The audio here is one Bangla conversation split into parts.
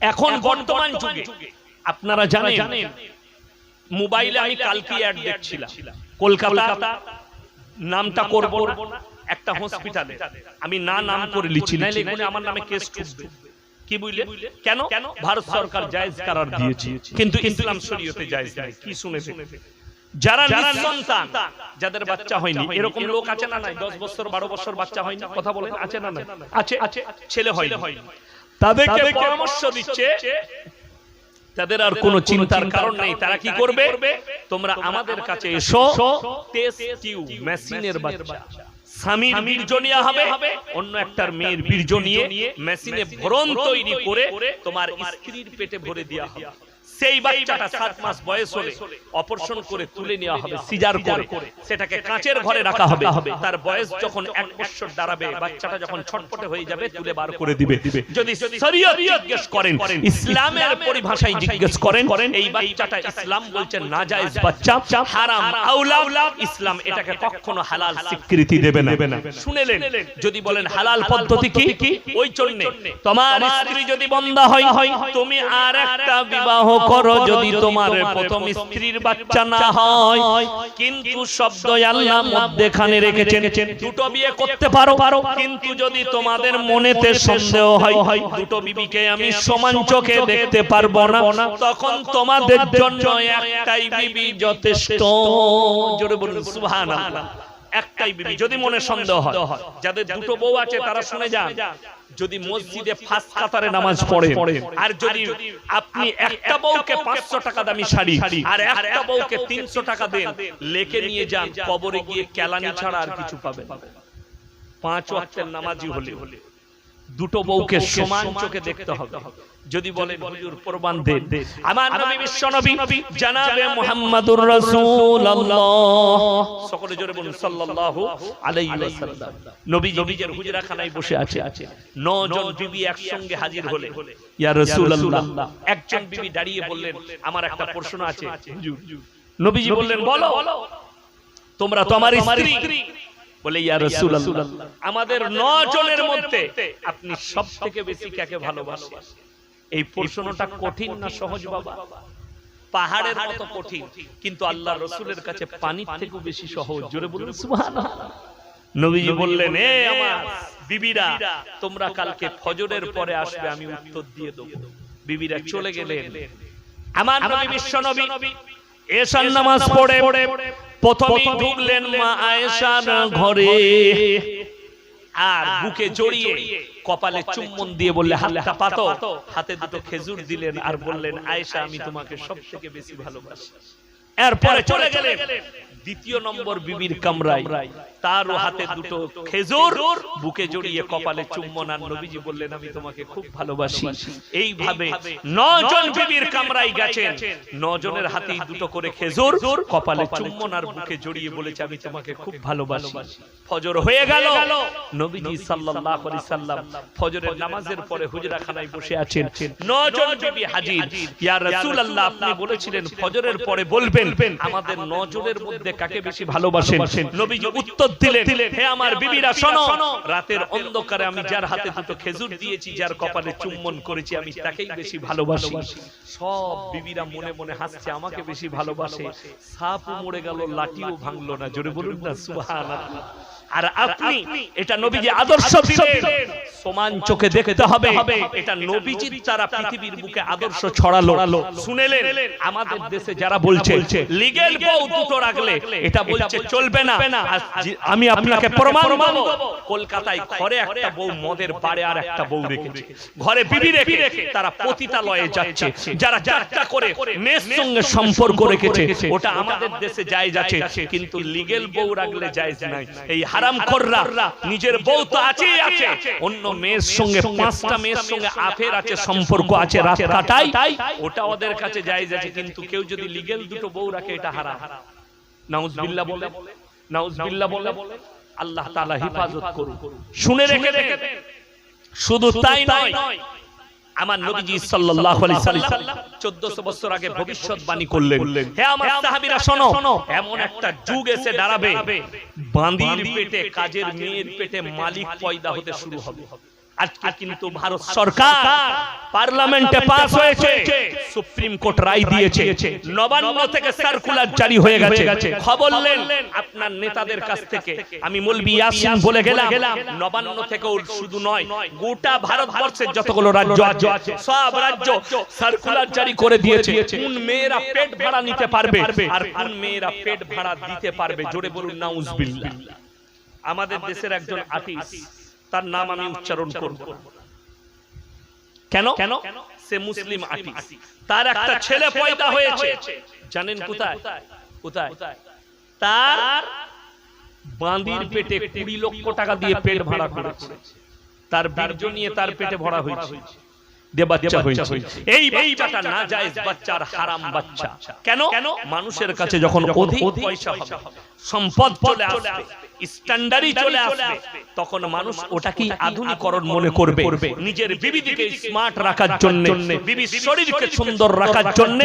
এখন বর্তমান যুগে। আপনারা জানেন মোবাইলে আমি কালকে অ্যাড দেখছিলাম। কলকাতা নামটা করব না একটা হসপিটালে আমি না নাম করে লিখছি না এখানে আমার নামে কেস ঠুকবে কি বুঝলে? কেন? ভারত সরকার জায়েজ করার দিয়েছে। কিন্তু ইসলাম শরীয়তে জায়েজ নাই। কি শুনেছে যারা নিঃসন্তান যাদের বাচ্চা হয়নি। এরকম লোক আছে না নাই? দশ বছর বারো বছর বাচ্চা হয়নি? কথা বলেন আছে না নাই? আছে? আছে। ছেলে হয়নি। তাদেরকে পরামর্শ দিচ্ছে তাদের আর কোনো চিন্তার কারণ নেই। তারা কি করবে? তোমরা আমাদের কাছে এসো। টেস্ট টিউব মেশিনের বাচ্চা। স্বামীর হবে। অন্য একটার মেয়ের বীর্য নিয়ে মেশিনে ভরণ তৈরি করে তোমার স্ত্রীর পেটে ভরে দেওয়া হবে। সেই বাচ্চাটা সাত মাস বয়স হলে অপারেশন করে তুলে নেওয়া হবে সিজার করে। সেটাকে কাঁচের ঘরে রাখা হবে। তার বয়স যখন এক বছর দাঁড়াবে বাচ্চাটা যখন ছটপটে হয়ে যাবে তুলে বার করে দিবে। যদি শরীয়ত জিজ্ঞেস করেন ইসলামের পরিভাষায় জিজ্ঞেস করেন এই বাচ্চাটা ইসলাম বলছেন নাজায়েজ বাচ্চা হারাম আউলা ইসলাম এটাকে কখনো হালাল স্বীকৃতি দেবে না। শুনেলেন যদি বলেন হালাল পদ্ধতি কি ওই জন্য তোমার স্ত্রী যদি বন্ধা হয় তুমি আর একটা বিবাহ করো যদি তোমার প্রথম স্ত্রীর বাচ্চা না হয় কিন্তু শব্দ আল্লাহ মধ্যেখানে রেখেছেন দুটো বিয়ে করতে পারো পারো কিন্তু যদি তোমাদের মনেতে সন্দেহ হয় দুটো বিবিকে আমি সমান চোখে দেখতে পারব না তখন তোমাদের জন্য একটাই বিবি যথেষ্ট। জোরে বলুন সুবহানাল্লাহ। একটাই বিবি যদি মনে সন্দেহ হয়। যাদের দুটো বউ আছে তারা শুনে যান। যদি মসজিদে ফার্স্ট কাতারে নামাজ পড়ে আর যদি আপনি একটা বউকে পাঁচশো টাকা দামি শাড়ি আর একটা বউকে তিনশো টাকা দেন লেকে নিয়ে যান কবরে গিয়ে কেলানি ছাড়া আর কিছু পাবেন পাঁচ ওয়াক্তের নামাজি হলে। দুটো বউকে সমান চোখে দেখতে হবে। যদি বলেন হুজুর প্রমাণ দেন। আমার নবী বিশ্ব নবী জানাবে মুহাম্মাদুর রাসূলুল্লাহ। সকলে জোরে বলুন সাল্লাল্লাহু আলাইহি ওয়াসাল্লাম। নবী নবীজের হুজরাখানায় বসে আছে আছে নজন বিবি একসঙ্গে হাজির হলে। ইয়া রাসূলুল্লাহ। একজন বিবি দাঁড়িয়ে বললেন আমার একটা প্রশ্ন আছে। হুজুর। নবীজি বললেন বলো। তোমরা তো আমার স্ত্রী। বলে ইয়া রাসূলুল্লাহ। আমাদের নজনের মধ্যে আপনি সবথেকে বেশি কাকে ভালোবাসেন? এই প্রশ্নটা কঠিন না সহজ বাবা? পাহাড়ের মতো কঠিন কিন্তু আল্লাহ রসুলের কাছে পানির থেকেও বেশি সহজ। জোরে বলুন সুবহানাল্লাহ। নবীজি বললেন এ আমার বিবিরা তোমরা কালকে ফজরের পরে আসবে আমি উত্তর দিয়ে দেব। বিবিরা চলে গেলেন। আমার নবী বিশ্ব নবী। এশার নামাজ পড়ে। প্রথমেই ঢুকলেন মা আয়েশার ঘরে। আর বুকে জড়িয়ে কপালে চুম্বন দিয়ে বললে হাতটা পাতো। হাতে দুটো খেজুর দিলেন আর বললেন আয়েশা আমি তোমাকে সব থেকে বেশি ভালোবাসি। এরপরে চলে গেলেন দ্বিতীয় নম্বর বিবির কামরায়। তারও হাতে দুটো খেজুর বুকে জড়িয়ে কপালে চুম্বন আর নবীজি বললেন আমি তোমাকে খুব ভালোবাসি। এইভাবে নজন বিবির কামরায় গেছেন। নজনের হাতে দুটো করে খেজুর কপালে চুম্বন আর বুকে জড়িয়ে বলেছে আমি তোমাকে খুব ভালোবাসি। ফজর হয়ে গেল। নবীজি সাল্লাল্লাহু আলাইহি সাল্লাম ফজরের নামাজের পরে হুজরাখানায় বসে আছেন। নজন বিবি হাজির। ইয়া রাসূলুল্লাহ আপনি বলেছিলেন ফজরের পরে বলবেন। আমাদের নজনের মধ্যে কাকে বেশি ভালোবাসেন নবীজি উত্তর দিলেন হে আমার বিবিরা শোনো। রাতের অন্ধকারে আমি যার হাতে দুটো খেজুর দিয়েছি যার কপালে চুম্বন করেছি আমি তাকেই বেশি ভালোবাসি। সব বিবিরা মনে মনে হাসছে আমাকে বেশি ভালোবাসে। সাপও মরে গেল লাঠিও ভাঙলো না। জোরে বলুন না সুবহানাল্লাহ। আর আপনি এটা নবীজি আদর্শ সমান চোখে দেখতে হবে। এটা নবীজির দ্বারা পৃথিবীর বুকে আদর্শ ছড়ালো। শুনেলেন? আমাদের দেশে যারা বলছে লিগেল বউ দুটো রাখলে এটা বলছে চলবে না। আমি আপনাকে প্রমাণ দেবো। কলকাতায় ঘরে একটা বউ মদের পাড়ে আর একটা বউ রেখেছে ঘরে বিবি রেখে তারা পতিতালয়ে যাচ্ছে। যারা চারটা করে মেয়ের সঙ্গে সম্পর্ক রেখেছে। ওটা আমাদের দেশে যায় যাচ্ছে। কিন্তু লিগেল বউ রাখলে যায় নাই এই হারাম খোররা নিজের বউ তো আছেই আছে অন্য মেয়ের সঙ্গে পাঁচটা মেয়ের সঙ্গে আফের আছে সম্পর্ক আছে রাত কাটাই ওটা ওদের কাছে জায়েজ আছে কিন্তু কেউ যদি লিগেল দুটো বউ রাখে এটা হারাম। নাউজবিল্লাহ বলে নাউজবিল্লাহ বলে আল্লাহ তাআলা হেফাজত করুন শুনে রেখে দেন। শুধু তাই নয় আমার নবীজি সাল্লাল্লাহু আলাইহি সাল্লাম 1400 বছর আগে ভবিষ্যৎবাণী করলেন। হে আমার সাহাবীরা শোনো এমন একটা যুগ এসে দাঁড়াবে। বাঁদির পেটে কাজের মেয়ের পেটে মালিক পয়দা হতে শুরু হবে। আজকে কিন্তু ভারত সরকার পার্লামেন্টে পাস হয়েছে। সুপ্রিম কোর্ট রায় দিয়েছে। নবান্ন থেকে সার্কুলার জারি হয়ে গেছে। খবর নেন আপনার নেতাদের কাছ থেকে। আমি মলবি ইয়াসিন বলে গেলাম। নবান্ন থেকেও শুধু নয় গোটা ভারতবর্ষের যতগুলো রাজ্য আছে সব রাজ্য সার্কুলার জারি করে দিয়েছে। কোন মেয়েরা পেট ভাড়া নিতে পারবে? আর কোন মেয়েরা পেট ভাড়া দিতে পারবে? জোরে বলুন নাউজবিল্লাহ আমাদের দেশের একজন আর্টিস্ট তার নাম আমি উচ্চারণ করব কেন? কেন? সে মুসলিম আর্টিস্ট তার একটা ছেলে পয়দা হয়েছে। জানেন কোথায়? কোথায়? তার বাঁদির পেটে কুড়ি লক্ষ টাকা দিয়ে পেট ভাড়া করেছে। তার বীর্য নিয়ে তার পেটে ভরা হয়েছে। এই বাচ্চাটা না বাচ্চার হারাম বাচ্চা। কেন কেন? মানুষের কাছে যখন অধিক পয়সা হবে সম্পদ চলে আসবে স্ট্যান্ডার্ডই চলে আসবে। তখন মানুষ ওটাকেই আধুনিকরণ মনে করবে। নিজের বিবিদিকে স্মার্ট রাখার জন্য বিবির শরীরকে সুন্দর রাখার জন্য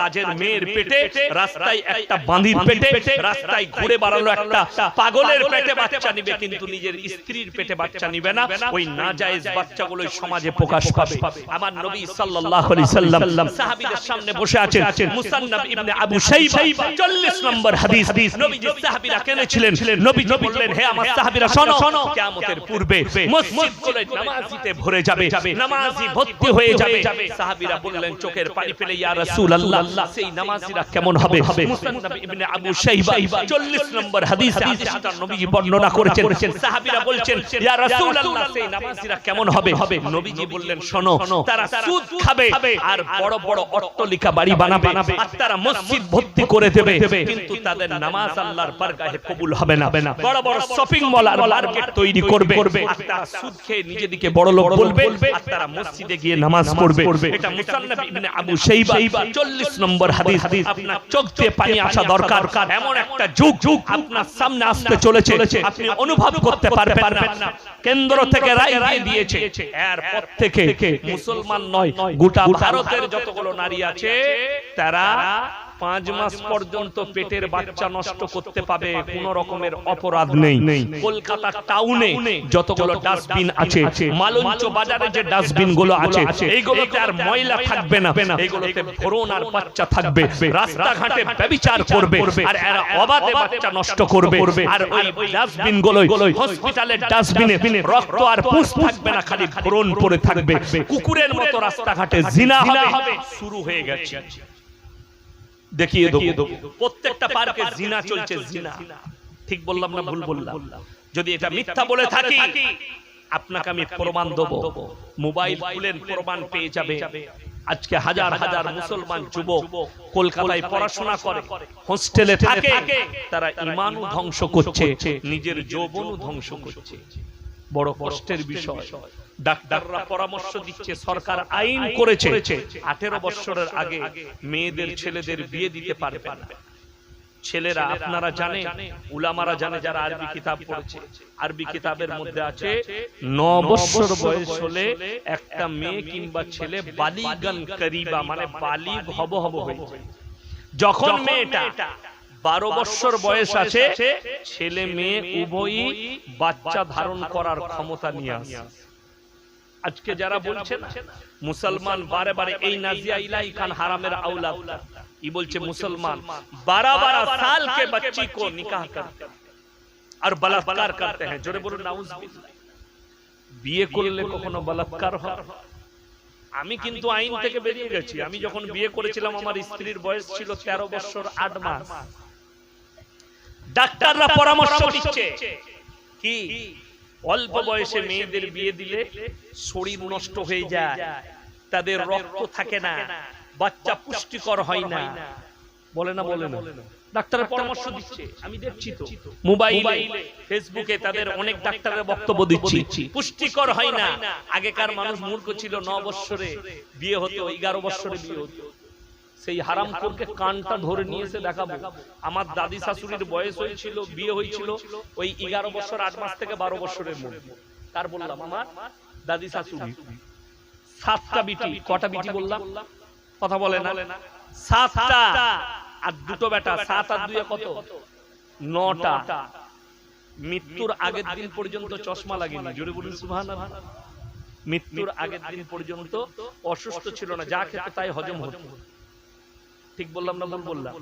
কাজের মেয়ের পেটে রাস্তায় একটা বাঁধির পেটে রাস্তায় ঘুরে বাড়ালো একটা পাগলের পেটে বাচ্চা নিবে কিন্তু নিজের স্ত্রীর পেটে বাচ্চা নিবে না ওই না জায়েজ বাচ্চাগুলো সমাজে প্রকাশ পাবে। আমার নবী সাল্লাল্লাহু আলাইহি সাল্লাম সাহাবীদের সামনে বসে আছেন। মুসান্নাব ইবনে আবু শাইবা 40 নম্বর হাদিস নবীজি সাহাবীরা কেনেছিলেন নবীজি বললেন হে আমার সাহাবীরা শোনো কিয়ামতের পূর্বে মসজিদগুলো নামাজিতে ভরে যাবে। নামাজি ভর্তি হয়ে যাবে। সাহাবীরা বললেন চোখের পানি ফেলে ইয়া রাসূলুল্লাহ। সেই নামাজিরা কেমন হবে? মুসান্নাব ইবনে আবু শাইবা 40 নম্বর হাদিস হাদিসটা নবীজি বর্ণনা করেছেন। সাহাবীরা বলছেন ইয়া রাসূলুল্লাহ সেই নামাজিরা কেমন হবে? নবীজি বললেন শোনো তারা সুদ খাবে আর বড় বড় অট্টালিকা বাড়ি বানাবে আর তারা মসজিদ ভর্তি করে দেবে কিন্তু তাদের নামাজ আল্লাহর বারগাহে কবুল হবে না। বড় বড় শপিং মল আর মার্কেট তৈরি করবে। আর তারা সুদ খেয়ে নিজেদিকে বড় লোক বলবে আর তারা মসজিদে গিয়ে নামাজ পড়বে। এটা মুসান্নাফ ইবনে আবু শাইবা। 40 নম্বর হাদিস। আপনার চোখ দিয়ে পানি আসা দরকার। এমন একটা যুগ যুগ। আপনার সামনে আসতে চলেছে। আপনি অনুভব করতে পারবেন না। কেন্দ্র থেকে রায় দিয়ে দিয়েছে। এরপর থেকে মুসলমান নয় গোটা ভারতের যতগুলো নারী আছে তারা পাঁচ মাস পর্যন্ত পেটের বাচ্চা নষ্ট করতে পাবে কোন রকমের অপরাধ নেই। কলকাতা টাউনে যতগুলো ডাস্টবিন আছে মালঞ্চ বাজারে যে ডাস্টবিনগুলো আছে এইগুলোতে আর ময়লা থাকবে না। এইগুলোতে ভরণ আর বাচ্চা থাকবে। রাস্তাঘাটে ব্যবিচার করবে। আর এরা অবাধে বাচ্চা নষ্ট করবে। আর ওই ডাস্টবিনগুলো হসপিটালের ডাস্টবিনে রক্ত আর পুষ থাকবে না খালি ভরণ পড়ে থাকবে। কুকুরের মতো রাস্তাঘাটে জিনা হবে। শুরু হয়ে গেছে দেখিয়ে দেবো। প্রত্যেকটা পার্কে জিনা চলছে জিনা। ঠিক বললাম না ভুল বললাম যদি এটা মিথ্যা বলে থাকি আপনাকে আমি প্রমাণ দেবো। মোবাইল খুলেন প্রমাণ পেয়ে যাবে। আজকে হাজার হাজার মুসলমান যুবক কলকাতায় পড়াশোনা করে হোস্টেলে থাকে তারা ইমানও ধ্বংস করছে নিজের যৌবনও ধ্বংস করছে। বড় কষ্টের বিষয়। ডাক্তাররা পরামর্শ দিচ্ছে সরকার আইন করেছে। আঠেরো বছরের আগে মেয়েদের ছেলেদের বিয়ে দিতে পারবে না। ছেলেরা আপনারা জানে উলামারা জানে যারা আরবি কিতাব পড়েছে। আরবি কিতাবের মধ্যে আছে ন বছর বয়স হলে একটা মেয়ে কিংবা ছেলে বালিগান করিবা মানে বালিগ হব হব হয়েছে। যখন মেয়েটা বারো বছর বয়স আছে ছেলে মেয়ে উভয়ই বাচ্চা ধারণ করার ক্ষমতা নিয়ে আসে। আজকে যারা বলছে না মুসলমান বারে বারে এই নাজিয়া ইলাহি খান হারামের আউলাদ ই বলছে মুসলমান বারা বারা সাল কে বচ্চি কো নিকাহ করতে। আর বলাৎকার করতে হ্যাঁ জোরে বলুন নাউজ বিয়ে করলে কখনো বলাৎকার হয়? আমি কিন্তু আইন থেকে বেরিয়ে গেছি। আমি যখন বিয়ে করেছিলাম আমার স্ত্রীর বয়স ছিল তেরো বছর আট মাস। ডাক্তাররা পরামর্শ দিচ্ছে কি? অল্প বয়সে মেয়েদের বিয়ে দিলে শরীর নষ্ট হয়ে যায়। তাদের রক্ত থাকে না। বাচ্চা পুষ্টিকর হয় না। বলে না বলে না? ডাক্তারের পরামর্শ দিচ্ছে। আমি দেখছি তো। মোবাইলে ফেসবুকে তাদের অনেক ডাক্তারের বক্তব্য দিচ্ছি। পুষ্টিকর হয় না। আগেকার মানুষ মূর্খ ছিল ন বৎসরে। বিয়ে হতো এগারো বৎসরে বিয়ে হতো। সেই হারামপুরকে কানটা ধরে নিয়ে এসে দেখাবো। আমার দাদি শাশুড়ির বয়স হয়েছিল, বিয়ে হয়েছিল ওই এগারো বছর, আট মাস থেকে বারো বছরের মধ্যে। কার বললাম, আমার দাদি শাশুড়ি, সাতটা বিটি, কটা বিটি বললাম? কথা বলে না। সাতটা। আর দুটো বেটা, সাত আর দুয়ে কত? নটা। মৃত্যুর আগের দিন পর্যন্ত চশমা লাগেনি। জোরে বলুন, সুবহানাল্লাহ। মৃত্যুর আগের দিন পর্যন্ত অসুস্থ ছিল না। যা খেতে তাই হজম হতো। ঠিক বললাম না ভুল বললাম?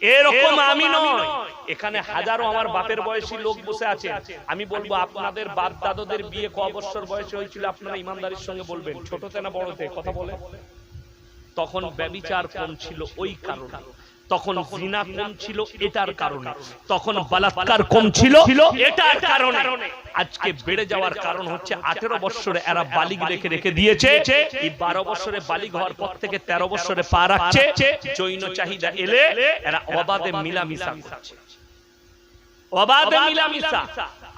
এরকম আমি নয়। এখানে হাজারো আমার বাপের বয়সী লোক বসে আছে। আমি বলব আপনাদের বাপ দাদাদের বিয়ে ক বছর বয়সে হয়েছিল আপনারা ইমানদারির সঙ্গে বলবেন। ছোটতে না বড়তে কথা বলে। তখন ব্যবিচার কম ছিল ওই কারণে। তখন জিনা কম ছিল এটার কারণে। তখন বালাৎকার কম ছিল এটার কারণে। আজকে বেড়ে যাওয়ার কারণ হচ্ছে আঠেরো বছরে এরা বালিগ রেখে রেখে দিয়েছে। এই বারো বছরে বালিগ হওয়ার পর থেকে তেরো বছরে পা রাখছে। জৈন চাহিদা এলে এরা অবাধে মিলামিশা করছে। অবাধে মিলামিশা।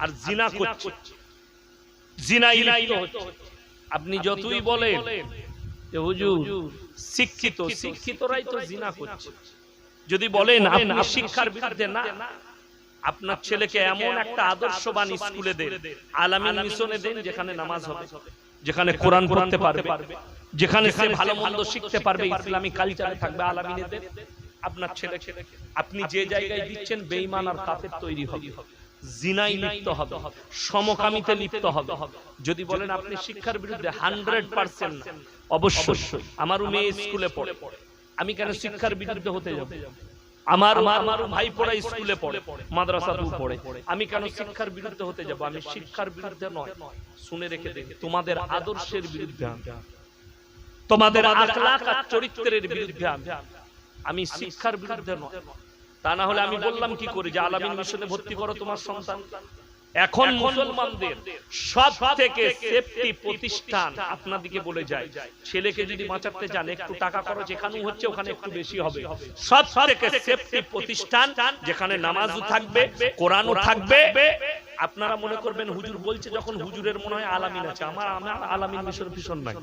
আর জিনা করছে। জিনাই আপনি যতই বলেন যে হুজুর শিক্ষিত শিক্ষিতরাই তো জিনা করছে। যদি বলেন আপনি শিক্ষার বিরুদ্ধে না আপনার ছেলেকে এমন একটা আদর্শবান স্কুলে দেন আলামিন মিশনে দেন যেখানে নামাজ হবে যেখানে কোরআন পড়তে পারবে যেখানে সে ভালো মন্দ শিখতে পারবে ইসলামী কালচারে থাকবে আলামিনে দেন আপনার ছেলে আপনি যে জায়গায় দিচ্ছেন বেঈমান আর কাফের তৈরি হবে জিনাই লিপ্ত হবে সমকামিতে লিপ্ত হবে যদি বলেন আপনি শিক্ষার বিরুদ্ধে হান্ড্রেড পার্সেন্ট অবশ্যই আমার মেয়ে স্কুলে পড়ে আমি কেন শিক্ষার বিরুদ্ধে হতে যাব? আমার আমার ভাই পড়া স্কুলে পড়ে মাদ্রাসাতেও পড়ে। আমি কেন শিক্ষার বিরুদ্ধে হতে যাব? আমি শিক্ষার বিরুদ্ধে নয়। শুনে রেখে দেখ তোমাদের আদর্শের বিরুদ্ধে আমি। তোমাদের আখলাক আর চরিত্রের বিরুদ্ধে আমি। আমি শিক্ষার বিরুদ্ধে নয়। তা না হলে আমি বললাম কি করে যে আলামিন মিশনে ভর্তি করো তোমার সন্তান। এখন মুসলমানদের সব থেকে সেফটি প্রতিষ্ঠান আপনাদিকে বলে যায়। ছেলেকে যদি বাঁচাতে চান একটু টাকা খরচ এখানেও হচ্ছে ওখানে একটু বেশি হবে। সব থেকে সেফটি প্রতিষ্ঠান যেখানে নামাজও থাকবে কোরআনও থাকবে। আপনারা মনে করবেন হুজুর বলছে যখন হুজুরের মনে হয় আলামিন আছে। আমার আমার আলামিন মিশন ভীষণ নাই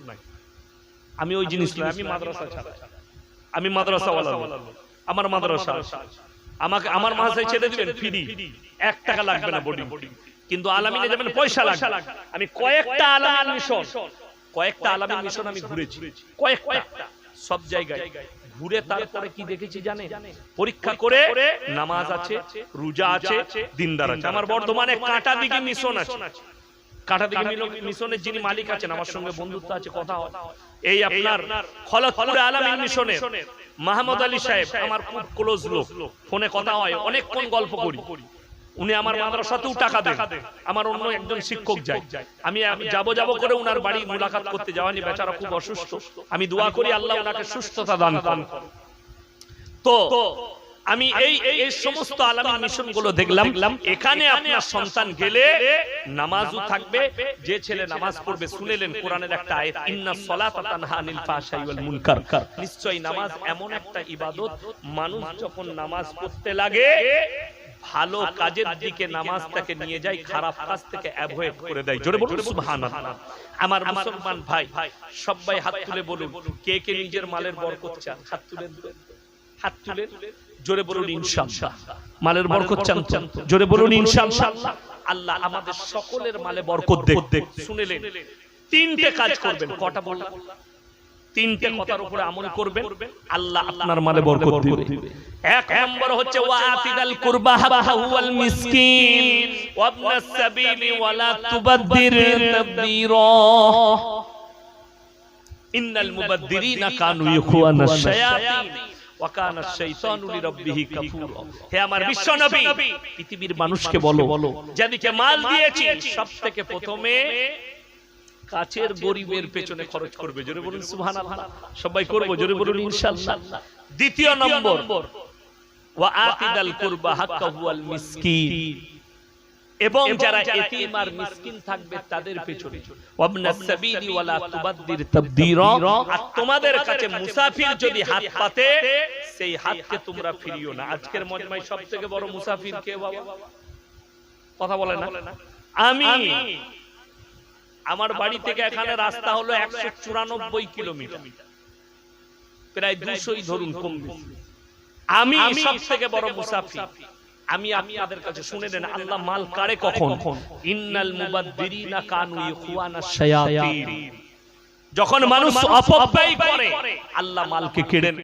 আমি ওই জিনিস আমি মাদ্রাসা ছাড়া। আমি মাদ্রাসা আমার মাদ্রাসা। আমাকে আমার মাসায় ছেড়ে দিবেন ফ্রি। এক টাকা লাগবে না বোর্ডিং কিন্তু আলামিনে যাবেন পয়সা লাগবে। আমি কয়েকটা আলামিন মিশন কয়েকটা আলামিন মিশন আমি ঘুরেছি। কয়েকটা। সব জায়গায়। ঘুরে তারপরে কি দেখেছি জানে পরীক্ষা করে নামাজ আছে রোজা আছে দিনদার আছে। আমার বর্ধমানে কাঁটা দিকে মিশন আছে। কাঁটা দিকে মিশনের যিনি মালিক আছেন আমার সঙ্গে বন্ধুত্ব আছে কথা হয়। এই আপনার খলতপুরে আলামিন মিশনের মাহমুদ আলী সাহেব আমার খুব ক্লোজ লোক। ফোনে কথা হয় অনেকক্ষণ গল্প করি। উনি আমার মাদ্রাসাতেও টাকা দেন। আমার অন্য একজন শিক্ষক যায়। আমি আমি যাব যাব করে উনার বাড়ি মুলাকাত করতে যাওয়ানি বেচারা খুব অসুস্থ। আমি দোয়া করি আল্লাহ ওনাকে সুস্থতা দান করুন। তো আমি এই এই সমস্ত আলামী মিশনগুলো দেখলাম। এখানে আপনার সন্তান গেলে নামাজও থাকবে। যে ছেলে নামাজ পড়বে শুনেলেন কোরআনের একটা আয়াত ইন্না সলাতা তানহা আনিল ফাহশাই ওয়াল মুনকার। নিশ্চয়ই নামাজ এমন একটা ইবাদত মানুষ যখন নামাজ পড়তে লাগে ভালো কাজের দিকে নামাজটাকে নিয়ে যায় খারাপ কাজ থেকে অ্যাভয়েড করে দেয়। জোরে বলুন সুবহানাল্লাহ। আমার মুসলমান ভাই সবাই হাত তুলে বলুন কে কে নিজের মালের বরকত চান হাত তুলে হাত তুলে জোরে বলুন ইনশাআল্লাহ। মালের বরকত চান? জোরে বলুন ইনশাআল্লাহ। আল্লাহ আমাদের সকলের মালে বরকত দেখ শুনেলেন তিনটে কাজ করবেন। কটা বললাম? তিনটে কথার উপরে আমল করবেন। আল্লাহ আপনার মালে বরকত দিবে। এক নম্বর হচ্ছে ওয়াতিদাল কুরবা হাক্কাহু ওয়াল মিসকিন। ওয়াবনাস সাবিলি ওয়ালা তুবাদদির তাবদীরা। ইন্নাল মুবাদদিরিনা কানু ইখওয়ানাশ শায়াতিন। ওয়াকানা শাইতানু লিরাব্বিহি কাফুরা। হে আমার বিশ্ব পৃথিবীর মানুষকে বলো যাদেরকে মাল দিয়েছি সবথেকে প্রথমে কাছের গরিবের পেছনে খরচ করবে জোরে বলুন সুবহানাল্লাহ। সবাই করব জোরে বলুন ইনশাআল্লাহ দ্বিতীয় নম্বর ওয়া আতিদাল কুরবা হাক্কাহু ওয়াল মিসকিন। এবং যারা এতিম আর মিসকিন থাকবে তাদের পেছনে। ওয়াবনাস সাবিলি ওয়ালা তুবাদদির তাবদীরা আর তোমাদের কাছে মুসাফির যদি হাত পাতে সেই হাতকে তোমরা ফিরিও না। আজকের মজমায় সবথেকে বড় মুসাফির কে বাবা? কথা বলে না? আমি। আমার বাড়ি থেকে এখানে রাস্তা হলো একশো চুরানব্বই কিলোমিটার। প্রায় দুশোই ধরুন কম বেশি। আমি সব থেকে বড় মুসাফির। আমি আপনাদের কাছে শুনে দেন আল্লাহ মাল কারে কখন? ইন্নাল মুবাদদিরিনা কানু ইখওয়ানাস শায়াতিন। যখন মানুষ অপব্যয় করে আল্লাহ মালকে কেড়ে